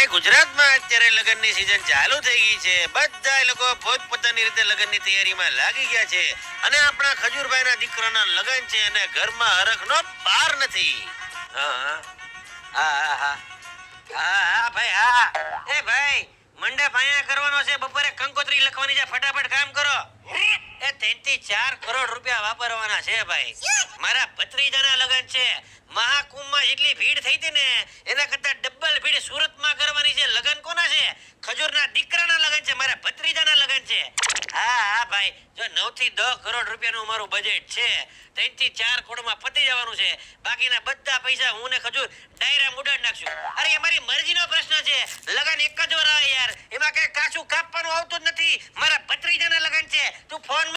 ગુજરાતમાં અત્યારે લગ્નની સિઝન ચાલુ થઈ ગઈ છે. બધા લોકો પોતપોતાની રીતે લગ્નની તૈયારીમાં લાગી ગયા છે. અને આપણા ખજૂરભાઈના દીકરાના લગ્ન છે અને ઘરમાં હરખનો પાર નથી. હા ભાઈ હા. એ ભાઈ, મંડપ અહીંયા કરવાનો છે. બપોરે કંકોત્રી લખવાની છે. ફટાફટ કામ કરો. એ ત્રણથી ચાર કરોડ રૂપિયા વાપરવાના છે, ભાઈ. મારા ભત્રીજાના લગ્ન છે. મહાકુંભમાં જેટલી ભીડ થઈ હતી ને, એના કરતા ડબલ ભીડ સુરતમાં કરવાની છે લગ્ન કોના છે ખજૂરના દીકરાના લગન છે, મારા ભત્રીજાના લગન છે. હા હા, ભાઈ. જો નવથી દસ કરોડ રૂપિયાનું અમારું બજેટ છે ત્રણથી ચાર કરોડમાં પતી જવાનું છે. બાકીના બધા પૈસા હું ને ખજૂર ડાયરા મુડાડ નાખશું. અરે અમારી મરજીનો પ્રશ્ન છે. લગન એક જ વાર